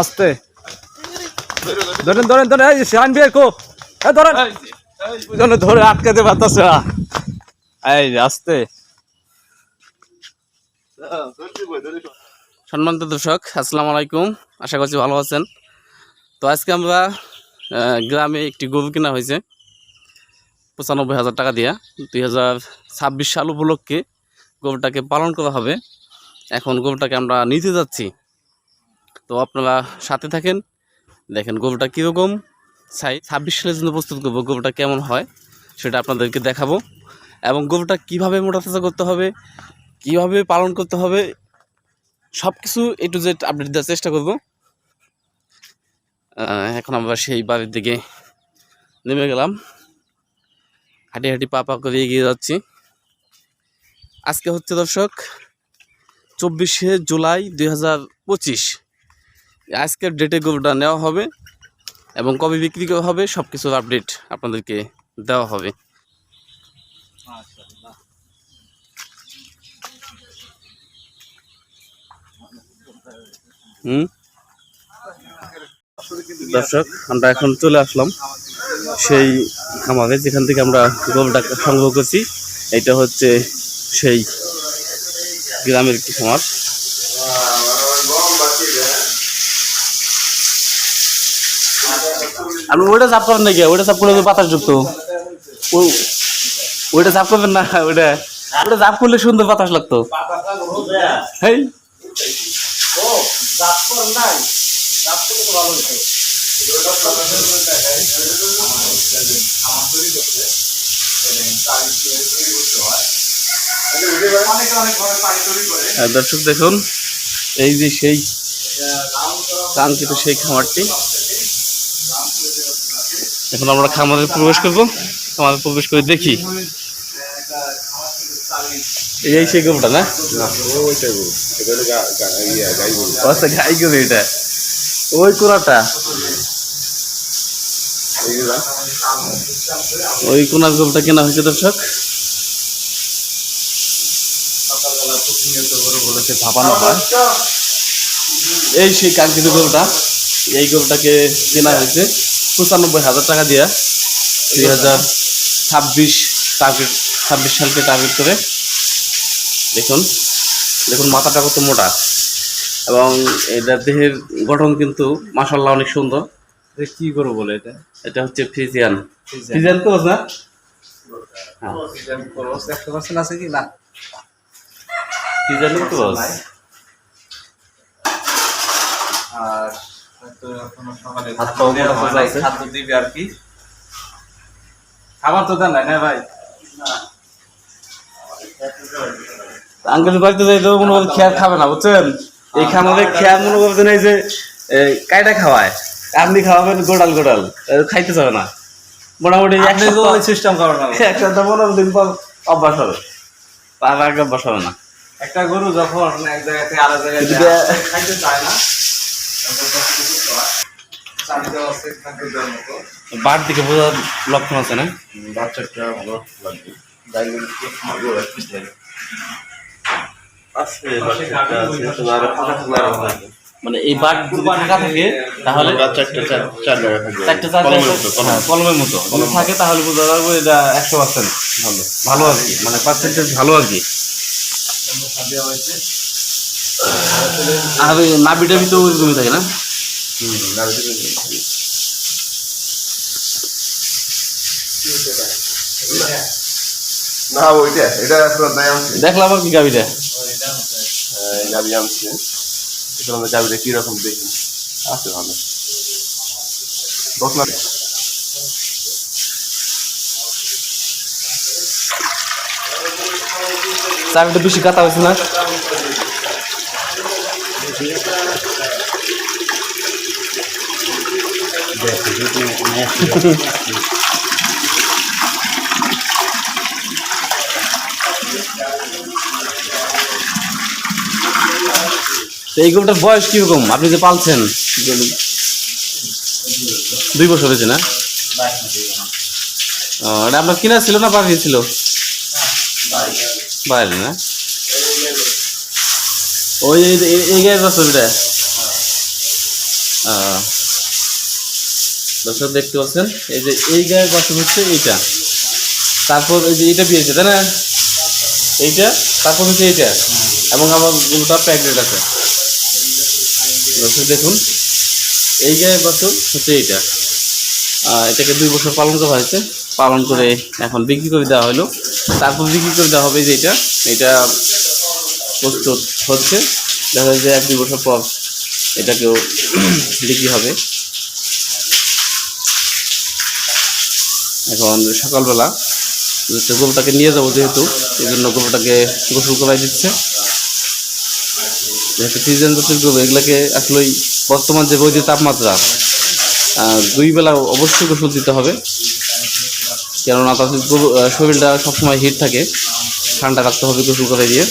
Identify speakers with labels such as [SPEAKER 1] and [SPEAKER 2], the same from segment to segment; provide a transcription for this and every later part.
[SPEAKER 1] আস্তে। ধরেন ধরেন ধরেন, এই শান বিয়ে কো এই ধরেন। ধরে আটকাতে পারতাছে না এই আস্তে। সম্মানিত দর্শক, আসসালামু আলাইকুম। আশা করছি ভালো আছেন। তো আজকে আমরা গ্রামে একটি গরু কেনা হয়েছে। পঁচানব্বই হাজার টাকা দিয়া। দুই হাজার ছাব্বিশ সাল উপলক্ষে গরুটাকে পালন করা হবে। এখন গরুটাকে আমরা নিতে যাচ্ছি। তো আপনারা সাথে থাকেন। দেখেন গরুটা কীরকম চাই ছাব্বিশ সালের জন্য প্রস্তুত করব গরুটা কেমন হয় সেটা আপনাদেরকে দেখাবো। এবং গরুটা কীভাবে মোটা তাজা করতে হবে, কীভাবে পালন করতে হবে সব কিছু এ টু জেড আপডেট দেওয়ার চেষ্টা করব। এখন আমরা সেই বাড়ির দিকে নেমে গেলাম। হাঁটি হাঁটি পা পা করে এগিয়ে যাচ্ছি। আজকে হচ্ছে দর্শক চব্বিশে জুলাই দুই হাজার পঁচিশ। আজকের ডেটে গরুটা নেওয়া হবে এবং কবে বিক্রি করা হবে সব কিছুর আপডেট আপনাদেরকে দেওয়া হবে। হুম? দর্শক, আমরা এখন চলে আসলাম সেই খামারে যেখান থেকে আমরা গরুটা সংগ্রহ করছি। এটা হচ্ছে সেই গ্রামের একটি খামার আপনি ওইটা চাপ করেন নাকি ওইটা চাপ করলে তো বাতাস যুক্ত ওইটা চাপ করবেন না ওইটা ওইটা চাপ করলে সুন্দর বাতাস লাগতো হেই আর দর্শক দেখুন, এই যে সেই কাঙ্ক্ষিত সেই খামারটি। এখন আমরা খামারে প্রবেশ করব, খামারে প্রবেশ করে দেখি। এই সেই গরুটা না? আচ্ছা গাই গরু এটা। ওই কোনাটা? ওই কোনার গরুটা কেনা হয়েছে, দর্শক? বলেছে ভাপানো হয়। এই সেই কাঙ্ক্ষিত গরুটা এই গরুটাকে কেনা হয়েছে পঁচানব্বই হাজার টাকা দিয়া। দুই হাজার ছাব্বিশ টার্গেট ছাব্বিশ সালকে টার্গেট করে। দেখুন দেখুন মাথাটা কত মোটা। এবং এটা দেহের গঠন কিন্তু মাসাল্লাহ অনেক সুন্দর।
[SPEAKER 2] কি করব বলে এটা?
[SPEAKER 1] এটা হচ্ছে ফ্রিজিয়ান। ফ্রিজিয়ান। তো না? হ্যাঁ
[SPEAKER 2] আছে কি? না।
[SPEAKER 1] ফ্রিজিয়ান তো
[SPEAKER 2] আর হয়তো এখনও সকালে
[SPEAKER 1] হাত পাও মোটা
[SPEAKER 2] খাদ্য
[SPEAKER 1] সোজা আছে।
[SPEAKER 2] খাদ্য দিবে আর কি। খাবার তো দেন না ভাই?
[SPEAKER 1] আঙ্কেল বাড়িতে যাইতে মনে করেন খেয়ার খাবে না বুঝছেন? এই খামারে খেয়ার মনে করছেন এই যে খাওয়ায়। আপনি খাওয়াবেন গোডাল গোডাল খাইতে চাবে না। মোটামুটি এক সপ্তাহ-
[SPEAKER 2] সিস্টেম করেন না
[SPEAKER 1] এক সপ্তাহ পনেরো দিন পর অভ্যাস হবে। তার আগে অভ্যাস হবে না।
[SPEAKER 2] একটা গরু যখন এক জায়গা থেকে আরেক জায়গায় খাইতে চায় না হয়?
[SPEAKER 1] বার দিকে বোঝার লক্ষণ আছে না?
[SPEAKER 3] বাচ্চাটা ভালো লাগবে।
[SPEAKER 1] মানে এই যদি ফাঁকা থাকে তাহলে
[SPEAKER 3] কলমের মতো।
[SPEAKER 1] হ্যাঁ, থাকে তাহলে বোঝা যাবে এটা একশো পার্সেন্ট ভালো। ভালো। আর কি মানে পার্সেন্টেজ ভালো আর কি।
[SPEAKER 2] দেওয়া হয়েছে
[SPEAKER 1] আর ওই ভিতরে ওইরকমই থাকে না
[SPEAKER 3] হুম, এটা না ওইটা এটা আনছে
[SPEAKER 1] দেখলাম আর কি গাবিটা
[SPEAKER 3] হ্যাঁ, এই গাবি আনছে এটা আমাদের গাবিটা কীরকম দেখি আছে ভালো দশ না
[SPEAKER 1] চাবিটা বেশি কাটা হয়েছে না। এই গরুটার বয়স কীরকম? আপনি যে পালছেন, দুই বছর হয়েছে না? আপনার কিনা ছিল না বাড়ি ছিল বাইরে, না? ওই এই, এই- এই গায়ে বাস্তব এটা দর্শক দেখতে পাচ্ছেন, এই যে এই গায়ের বাস্তব হচ্ছে এইটা। তারপর এই যে এটা পেয়েছে, তাই না? এইটা, তারপর হচ্ছে এইটা। এবং আমার গরুটা প্যাকেট আছে। দর্শক দেখুন, এই গায়ের বাছুর হচ্ছে এইটা। এটাকে দুই বছর পালন করা হয়েছে। পালন করে এখন বিক্রি করে দেওয়া হলো। তারপর বিক্রি করে দেওয়া হবে যে এটা প্রস্তুত হচ্ছে। দেখা যায় যে এক দুই বছর পর এটাকেও বিক্রি হবে। এখন সকালবেলা গরুটাকে নিয়ে যাব যেহেতু এই জন্য গরুটাকে গোসল করাই দিচ্ছে। যেহেতু সিজন জাতের গরু এগুলাকে আসলেই বর্তমান যে বৈদ্যুতিক তাপমাত্রা দুই বেলা অবশ্যই গোসল দিতে হবে। কেননা তাদের শরীরটা সবসময় হিট থাকে। ঠান্ডা রাখতে হবে গোসল করে দিয়ে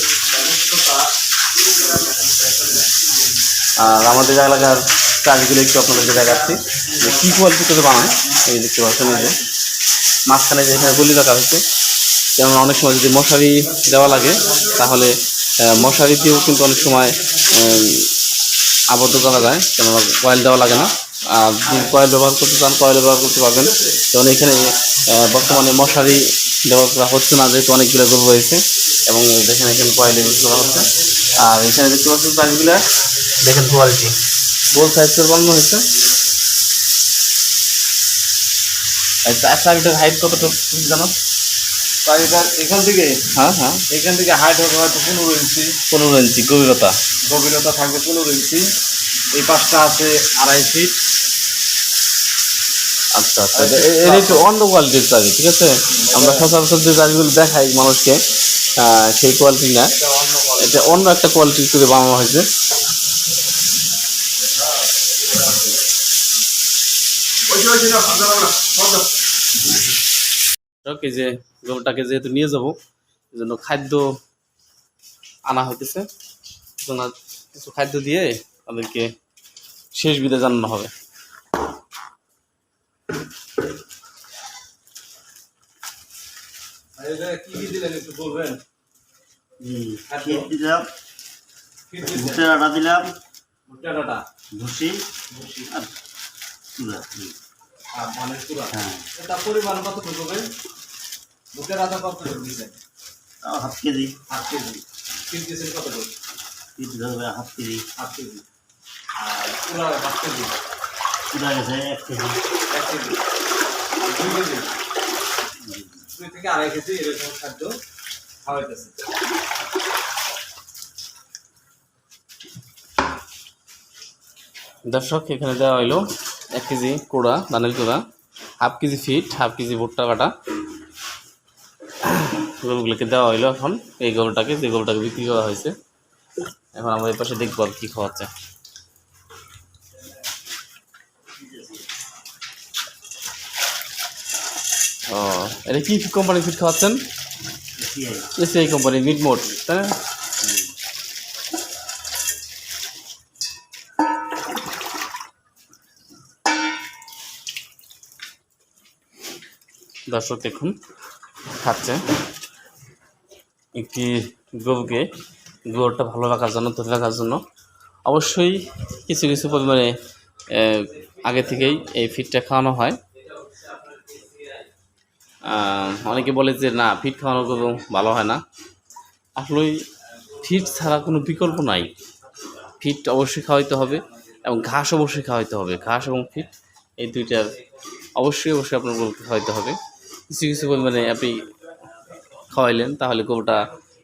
[SPEAKER 1] আর আমাদের এলাকার চাষগুলো একটু আপনাদেরকে দেখাচ্ছি। যে কী কোয়ালিটি করে বানায় এই দেখতে পাচ্ছেন এই যে। মাঝখানে যে এখানে গলি রাখা হয়েছে কেননা অনেক সময় যদি মশারি দেওয়া লাগে তাহলে আহ, মশারিতেও কিন্তু অনেক সময় আবদ্ধ করা যায় কেননা কয়েল দেওয়া লাগে না। আর কয়েল ব্যবহার করতে চান কয়েল ব্যবহার করতে পারবেন। যেমন এখানে বর্তমানে মশারি ব্যবহার করা হচ্ছে না যেহেতু অনেকগুলো গরু রয়েছে। এবং দেখেন এখানে কয়েল ইউজ করা হচ্ছে। আর এখানে দেখতে পাচ্ছেন প্রাইসগুলো দেখেন কোয়ালিটি গোল সাইজ করে বানানো হয়েছে। আচ্ছা হাইট কতটুকু তুমি জানো?
[SPEAKER 2] এখান থেকে?
[SPEAKER 1] হ্যাঁ হ্যাঁ।
[SPEAKER 2] এখান থেকে হাইট হবে হয়তো পনেরো ইঞ্চি।
[SPEAKER 1] পনেরো ইঞ্চি গভীরতা।
[SPEAKER 2] গভীরতা থাকবে পনেরো ইঞ্চি। এই পাশটা আছে আড়াই ফিট
[SPEAKER 1] আচ্ছা আচ্ছা। এ- এ- একটু অন্য কোয়ালিটির চাবি ঠিক আছে? আমরা সচরাচর যে চাবিগুলো দেখাই মানুষকে সেই কোয়ালিটি না।
[SPEAKER 2] এটা অন্য।
[SPEAKER 1] এটা একটা কোয়ালিটির করে বানানো হয়েছে। ওকে যে গরুটাকে যেহেতু নিয়ে যাব জন্য খাদ্য আনা হইতেছে। কিছু খাদ্য দিয়ে তাদেরকে শেষ বিদায় জানানো হবে
[SPEAKER 2] আর এটা কি কি দিলেন একটু বলবেন? খাদ্য?
[SPEAKER 4] দিলাম? ভুট্টার আটা দিলাম।
[SPEAKER 2] ভুট্টা ডাটা
[SPEAKER 4] ভুসি। আর চুলা
[SPEAKER 2] আর ধানের কুড়া
[SPEAKER 4] হ্যাঁ।
[SPEAKER 2] এটা পরিমাণ কত হবে ভুট্টা ডাটা কত দিচ্ছেন
[SPEAKER 4] তাও হাফ কেজি।
[SPEAKER 2] Half KG. কেজির কত করে?
[SPEAKER 4] Half KG.
[SPEAKER 2] Half KG. আর কুড়া হাফ কেজি?
[SPEAKER 4] চুলা গেছে এক কেজি।
[SPEAKER 2] এক কেজি। দুই কেজি? দুই থেকে আড়াই কেজি এরকম খাদ্য।
[SPEAKER 1] দর্শক, এখানে দেওয়া হইল এক কেজি কোড়া ধানের কোড়া, half KG feed, half KG ভুট্টা কাটা গরুগুলোকে দেওয়া হইল এখন। এই গরুটাকে, যে গরুটাকে বিক্রি করা হয়েছে। এখন আমরা এই পাশে দেখব আর কি খাওয়াচ্ছে। ও, এটা কি কোম্পানির ফিট খাওয়াচ্ছেন?
[SPEAKER 4] এসিআই
[SPEAKER 1] এসিআই কোম্পানির মিড মোট তাই না? দর্শক, দেখুন, খাচ্ছে। একটি গরুকে গরুটা ভালো রাখার জন্য ধরে রাখার জন্য। অবশ্যই কিছু কিছু পরিমাণে আগে থেকেই এই ফিডটা খাওয়ানো হয়। অনেকে বলে যে, না, ফিট খাওয়ানো গরু ভালো হয় না। আসলে ফিট ছাড়া কোনো বিকল্প নাই। ফিট অবশ্যই খাওয়াইতে হবে এবং ঘাস অবশ্যই খাওয়াইতে হবে। ঘাস এবং ফিট এই দুইটার অবশ্যই অবশ্যই আপনার গরুকে খাওয়াইতে হবে। কিছু কিছু পরিমাণে আপনি খাওয়াইলেন, তাহলে গরুটা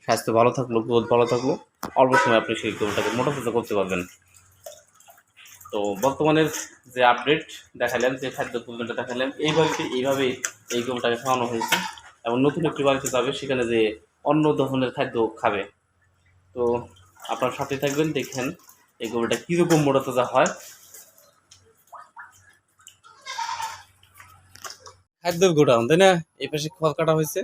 [SPEAKER 1] স্বাস্থ্য ভালো থাকল, গ্রোথ ভালো থাকল। অল্প সময় আপনি সেই গরুটাকে মোটা তাজা করতে পারবেন। তো বর্তমানের যে আপডেট দেখালেন যে খাদ্য পরিমাণটা দেখালেন এইভাবে এইভাবে এই গরুটাকে খাওয়ানো হয়েছে। এবং নতুন একটি বাড়িতে যাবে সেখানে যে অন্য ধরনের খাদ্য খাবে। তো আপনার সাথে থাকবেন দেখেন এই গরুটা কীরকম মোটা তাজা হয়। খাদ্য গোডাউন তাই না? এই পাশে খড় কাটা হয়েছে।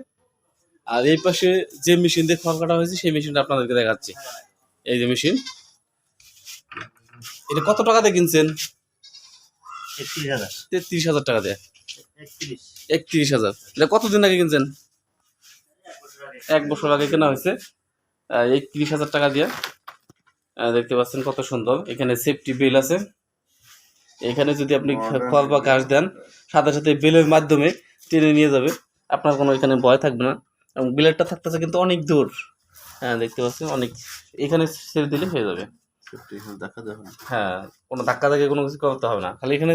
[SPEAKER 1] আর এই পাশে যে মেশিন দিয়ে খড় কাটা হয়েছে সেই মেশিনটা আপনাদেরকে দেখাচ্ছি। এই যে মেশিন। এটা কত টাকা দিয়ে কিনছেন?
[SPEAKER 4] একত্রিশ হাজার।
[SPEAKER 1] তেত্রিশ হাজার টাকা দিয়ে।
[SPEAKER 4] একত্রিশ
[SPEAKER 1] হাজার। এটা কতদিন আগে কিনছেন? এক বছর আগে কেনা হয়েছে। একত্রিশ হাজার টাকা দিয়ে। দেখতে পাচ্ছেন কত সুন্দর। এখানে সেফটি বেল আছে। এখানে যদি আপনি খড় বা ঘাস দেন সাথে সাথে বেলের মাধ্যমে টেনে নিয়ে যাবে। আপনার কোনো এখানে ভয় থাকবে না। এবং বিলেটটা থাকতেছে কিন্তু অনেক দূর। হ্যাঁ দেখতে পাচ্ছেন অনেক এখানে ছেড়ে দিলে হয়ে যাবে।
[SPEAKER 3] না
[SPEAKER 1] হ্যাঁ কোনো ধাক্কা ধাক্কা কোনো কিছু করতে হবে না। খালি এখানে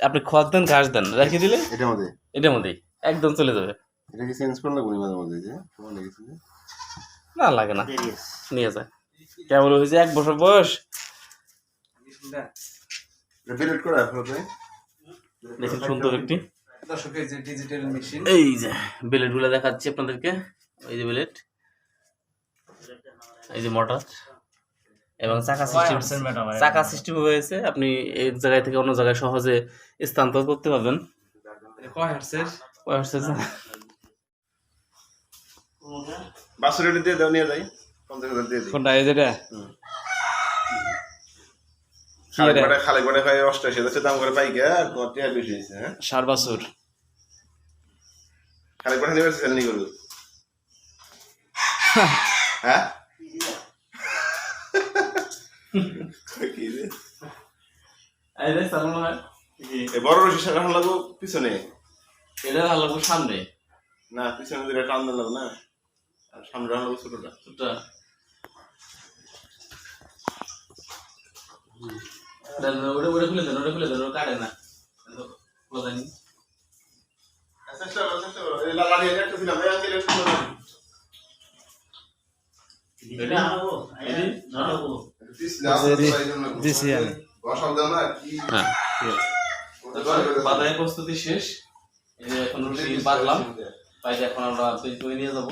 [SPEAKER 1] আপনি খড় দেন ঘাস দেন রেখে দিলে?
[SPEAKER 3] এটার মধ্যে।
[SPEAKER 1] এটার মধ্যেই। একদম চলে যাবে।
[SPEAKER 3] এটা কি চেঞ্জ করলে গুনি মাঝে মধ্যে যে? তোমার লেগেছে
[SPEAKER 1] না লাগে না। নিয়ে যায় কেবল হয়েছে এক বছর বয়স। দেখুন সুন্দর একটি।
[SPEAKER 2] দর্শকের যে ডিজিটাল মেশিন
[SPEAKER 1] এই যে বিলেটগুলো দেখাচ্ছি আপনাদেরকে। এই যে বিলেট এই যে মোটর এবং চাকা সিস্টেম চাকা সিস্টেম হয়েছে আপনি এক জায়গায় থেকে অন্য জায়গায় সহজে স্থানান্তর করতে পারবেন।
[SPEAKER 2] কয় হার্সের?
[SPEAKER 3] বাসুর এটা দিয়ে দাও নিয়ে যাই। পঞ্চাশ হাজার দিয়ে
[SPEAKER 1] কোনটা এই যেটা?
[SPEAKER 3] খালি কটা খাই অষ্টাশি হাজার দাম করে পাই গা তোমার টিয়া বেশি হয়েছে হ্যাঁ?
[SPEAKER 1] সার বাছুর
[SPEAKER 3] খালি সেল নি হ্যাঁ? কি রে?
[SPEAKER 1] এই যে চালানো হয়
[SPEAKER 3] এ বড় রশি সারা লাগবো পিছনে।
[SPEAKER 1] এটা লাগবে সামনে।
[SPEAKER 3] না পিছনে দিলে টান লাগবে না? আর সামনে রাখা লাগবে ছোটটা।
[SPEAKER 1] ছোটটা। ওটা ওটা খুলে দেন ওটা খুলে দেন ওটা কাটে না। খোলা যায়নি।
[SPEAKER 3] চেষ্টা করো চেষ্টা করো। এই লাগাড়ি একটা ছিলাম এই আঙ্কেল একটু করে দাও।
[SPEAKER 4] আনব
[SPEAKER 1] এদি?
[SPEAKER 4] ধরবো।
[SPEAKER 5] দিছি আমি।
[SPEAKER 3] কি
[SPEAKER 1] হ্যাঁ। প্রস্তুতি শেষ। এই যে এখন রুটি বাঁধলাম তাই এখন আমরা তৈরি করে নিয়ে যাব।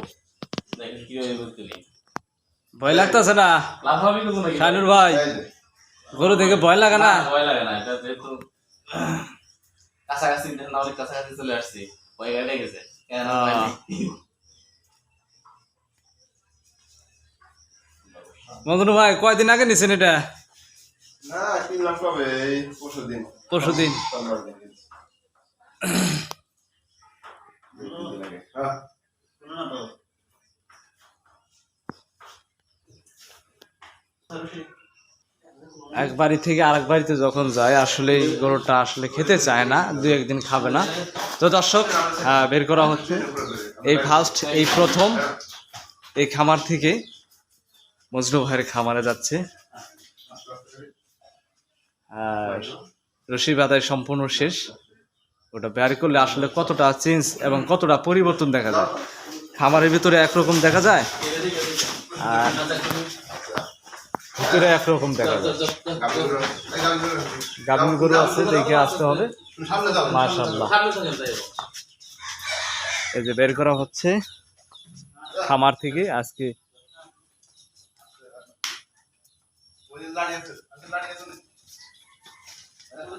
[SPEAKER 1] দেখেন কীভাবে করতে নিই।
[SPEAKER 5] ভয় লাগতেছে না?
[SPEAKER 1] লাভ হবে কিন্তু নাকি
[SPEAKER 5] শানুর ভাই গরু দেখে ভয় লাগে না?
[SPEAKER 1] ভয় লাগে না এটা যেহেতু কাছাকাছি না অনেক কাছাকাছি চলে আসছি। ভয় গেছে। কেন
[SPEAKER 5] মদনু ভাই কয়দিন আগে নিছেন এটা?
[SPEAKER 3] না কিনলাম কবে এই পরশু দিন।
[SPEAKER 5] পরশু দিন।
[SPEAKER 3] সোমবার দিন। কিনছি। দুই তিন দিন আগে।
[SPEAKER 4] কোনো না তো
[SPEAKER 5] এক বাড়ি থেকে আরেক বাড়িতে যখন যায় আসলে গরুটা আসলে খেতে চায় না দু একদিন খাবে না। তো দর্শক বের করা হচ্ছে। এই ফার্স্ট এই প্রথম এই খামার থেকে মজনু ভাইয়ের খামারে যাচ্ছে। আর রশি বাদাই সম্পূর্ণ শেষ। ওটা বের করলে আসলে কতটা চেঞ্জ এবং কতটা পরিবর্তন দেখা যায়? খামারের ভিতরে একরকম দেখা যায়, আর ভিতরে একরকম দেখা যায়। গাভিন গরু আছে, দেখে আসতে হবে।
[SPEAKER 1] হোক।
[SPEAKER 5] এই যে বের করা হচ্ছে খামার থেকে, আজকে
[SPEAKER 3] ওই যে লাড়ি আছে, আছে লাড়ি আছে না? এটা বড় করো।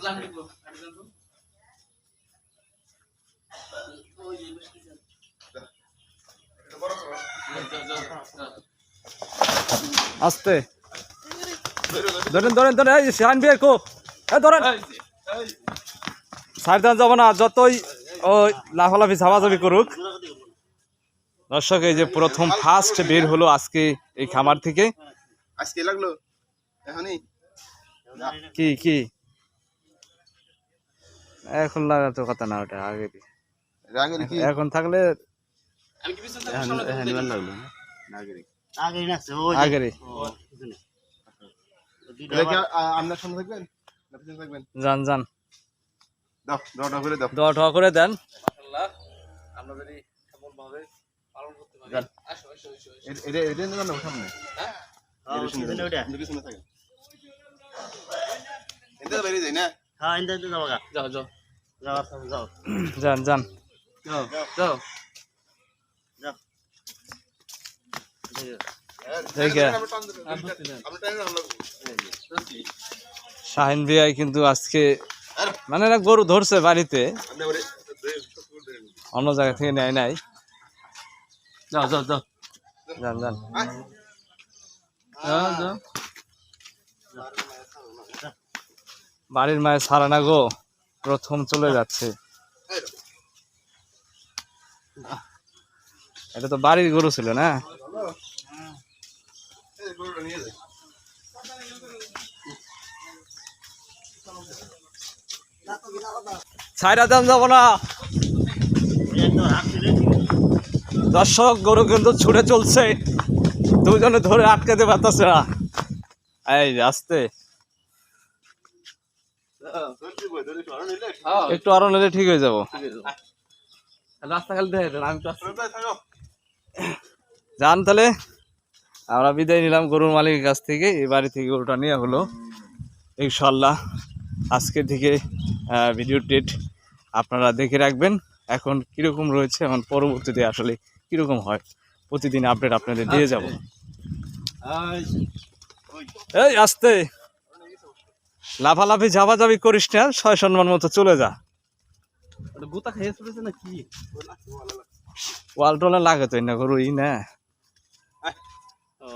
[SPEAKER 5] আসতে। ধরেন ধরেন ধরেন এই শাইন বিয়ে কো এই ধরেন। সাইড দেওয়া যাব না যতই ওই লাফালাফি ঝাপাঝাপি করুক। দর্শক এই যে প্রথম ফার্স্ট বের হলো আজকে এই খামার থেকে।
[SPEAKER 3] আজকে লাগল এখনই।
[SPEAKER 5] কি কি? এখন লাগাতো কথা না ওটা আগে
[SPEAKER 3] রাগের কি?
[SPEAKER 5] এখন থাকলে
[SPEAKER 3] এটা
[SPEAKER 5] যান যান।
[SPEAKER 3] দাও দাও করে দাও।
[SPEAKER 5] দোয়া করে দেন।
[SPEAKER 1] মাশাআল্লাহ, আমরা যদি সফলভাবে পালন করতে পারি।
[SPEAKER 3] যান।
[SPEAKER 1] আসো আসো আসো
[SPEAKER 3] এটা এটা সামনে।
[SPEAKER 4] হ্যাঁ,
[SPEAKER 3] এতে বেরিয়ে যাই না?
[SPEAKER 4] হ্যাঁ, গা।
[SPEAKER 1] যাও যাও।
[SPEAKER 5] যান যান। শাহিন বিয়াই কিন্তু আজকে মানে না গরু ধরছে বাড়িতে। অন্য জায়গা থেকে নেয় নাই।
[SPEAKER 1] যাও যাও যাও।
[SPEAKER 5] যান যান।
[SPEAKER 1] যাও যাও।
[SPEAKER 5] বাড়ির মায়ের সারা না গো। প্রথম চলে যাচ্ছে। এটা তো বাড়ির গরু ছিল না? দেন যাব না। দর্শক, গরু কিন্তু ছুটে চলছে। দুজনে ধরে আটকাতে পারতেছে না এই আস্তে। একটু আরও নিলে ঠিক হয়ে যাব।
[SPEAKER 1] রাস্তা খালি দেখে আমি তো
[SPEAKER 5] যান তাহলে। আমরা বিদায় নিলাম গরুর মালিকের কাছ থেকে এই বাড়ি থেকে গরুটা নেওয়া হলো। ইনশাল্লাহ আজকে থেকে ভিডিও ডেট আপনারা দেখে রাখবেন। এখন কীরকম রয়েছে এখন পরবর্তীতে আসলে কীরকম হয় প্রতিদিন আপডেট আপনাদের দিয়ে যাব। এই আসতে। লাফালাফি ঝাপাঝাপি করিস না ছয় সম্মান মতো চলে যা।
[SPEAKER 1] ওটা খেয়ে চলেছে না কি
[SPEAKER 5] ওয়াল টোলে লাগে তো না গরু ই না।
[SPEAKER 1] ও।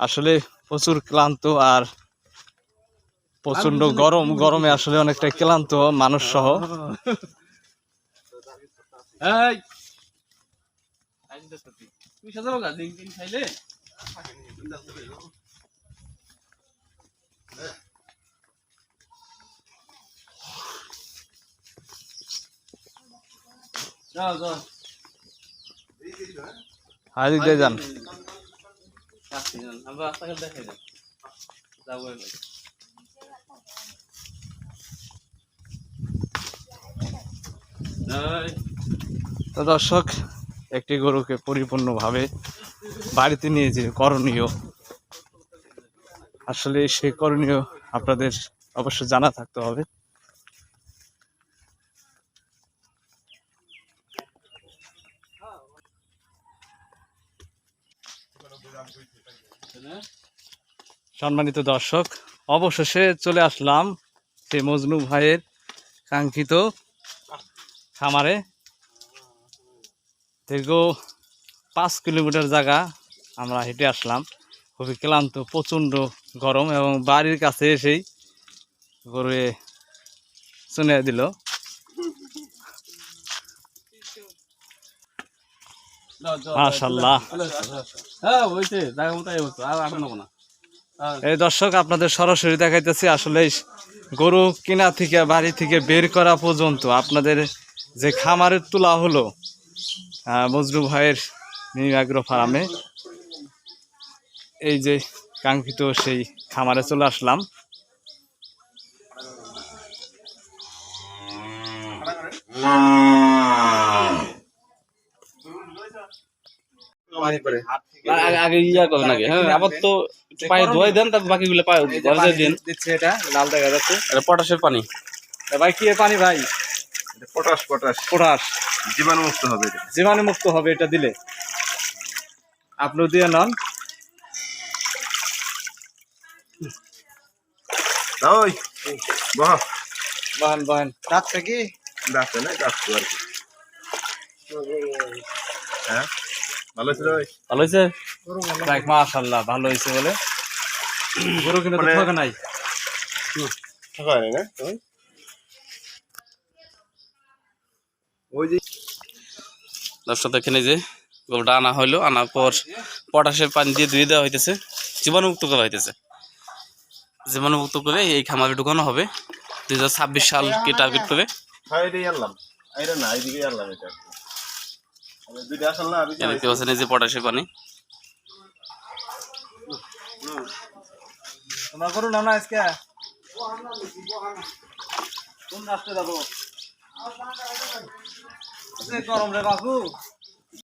[SPEAKER 5] আসলে প্রচুর ক্লান্ত আর প্রচণ্ড গরম গরমে আসলে অনেকটা ক্লান্ত মানুষ সহ।
[SPEAKER 1] এই! আইন দেখতে তুই। তুই সাজাবো গা দিন দিন খাইলে? যাও যাও।
[SPEAKER 5] হাজির দিয়ে যান।
[SPEAKER 1] আমরা রাস্তাঘাট দেখাই যান যাব
[SPEAKER 5] তো দর্শক একটি গরুকে পরিপূর্ণভাবে বাড়িতে নিয়ে যে করণীয়। আসলে সে করণীয় আপনাদের অবশ্য জানা থাকতে হবে। সম্মানিত দর্শক, অবশেষে চলে আসলাম সে মজনু ভাইয়ের কাঙ্ক্ষিত খামারে। দীর্ঘ পাঁচ কিলোমিটার জায়গা আমরা হেঁটে আসলাম। খুবই ক্লান্ত, প্রচণ্ড গরম এবং বাড়ির কাছে এসেই গরুয়ে শুনে দিল।
[SPEAKER 1] এই
[SPEAKER 5] দর্শক, আপনাদের সরাসরি দেখাইতেছি আসলে গরু কিনা থেকে, বাড়ি থেকে বের করা পর্যন্ত আপনাদের যে খামারের তোলা হলো মজরু ভাইয়ের নিউ ফার্মে, এই যে কাঙ্ক্ষিত সেই খামারে চলে আসলাম।
[SPEAKER 1] আগে ইয়া হ্যাঁ আবার তো পায়ে ধোয়াই দেন। তারপর বাকিগুলো পায়ে দিন।
[SPEAKER 5] দিচ্ছে এটা লাল দেখা যাচ্ছে।
[SPEAKER 1] এটা পটাশের পানি।
[SPEAKER 5] ভাই কি পানি ভাই?
[SPEAKER 3] Potash potash.
[SPEAKER 5] পটাশ।
[SPEAKER 3] জীবাণু মুক্ত হবে এটা।
[SPEAKER 5] জীবাণু মুক্ত হবে এটা দিলে। আপনিও দিয়ে নন।
[SPEAKER 3] ওই বাহ।
[SPEAKER 5] বহেন বহেন।
[SPEAKER 2] রাতটা কি?
[SPEAKER 3] ডাক্তার না ডাক্তার আর কি। হ্যাঁ ভালো ভাই?
[SPEAKER 1] ভালো হয়েছে?
[SPEAKER 5] যাক মাশাল্লাহ ভালো হয়েছে বলে। গরু কিনে তো
[SPEAKER 3] মানে-
[SPEAKER 5] ঠকে নাই।
[SPEAKER 3] না ওই? যে
[SPEAKER 1] দর্শক যে গরুটা আনা হইল আনার পর পটাশের পানি দিয়ে ধুয়ে দেওয়া হইতেছে। জীবাণুমুক্ত করা হইতেছে। জীবাণুমুক্ত করে এই খামারে ঢুকানো হবে। দুই হাজার ছাব্বিশ সালকে টার্গেট করে? দেখতে পাচ্ছেন এই যে পানি।
[SPEAKER 5] তোমরা গরু না আজকে। কোন রাস্তায় যাব? গরম রে বাবু